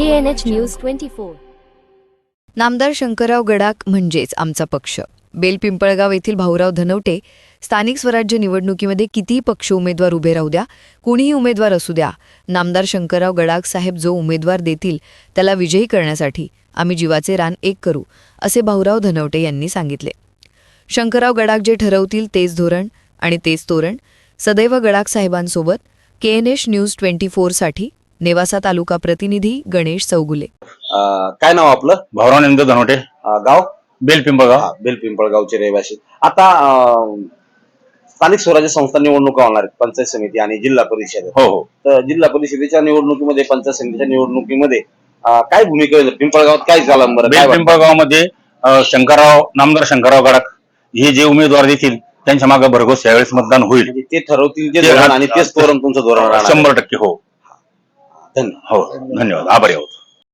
KNH news twenty four नामदार शंकरराव गडाक म्हणजेच आमचा पक्ष. बेलपिंपळगाव येथील भाऊराव धनवटे स्थानिक स्वराज्य निवडणुकीमध्ये कितीही पक्ष उमेदवार उभे राहू द्या कुणीही उमेदवार असू द्या नामदार शंकरराव गडाख साहेब जो उमेदवार देतील त्याला विजयी करण्यासाठी आम्ही जीवाचे रान एक करू असे भाऊराव धनवटे यांनी सांगितले. शंकरराव गडाख जे ठरवतील तेच धोरण आणि तेच तोरण. सदैव Gadakh साहेबांसोबत K N H news twenty फोरसाठी Nevasa तालुका प्रतिनिधी गणेश चौगुले. अं, काय नाव आपलं? भाऊराव नेमकं धनवटे अं, गाव? बेल पिंपळगाव. हा, बेलपिंपळगावचे रहिवासी. आता अं, स्थानिक स्वराज्य संस्था निवडणुका होणार आहेत पंचायत समिती आणि जिल्हा परिषद. हो हो. तर जिल्हा परिषदेच्या निवडणुकीमध्ये पंचायत समितीच्या निवडणुकीमध्ये अं, काय भूमिका आहे? पिंपळगावात काय झालं बरं? काय वाटतं? पिंपळगावमध्ये शंकरराव नामदार शंकरराव गडाख हे जे उमेदवार देतील त्यांच्या मागे भरघोस यावेळेस मतदान होईल. म्हणजे ते ठरवतील ते- धोरण आणि तेच धोरण तुमचं धोरण राहणार आहे. शंभर टक्के हो. धन्य हो धन्यवाद. आभारी आहोत.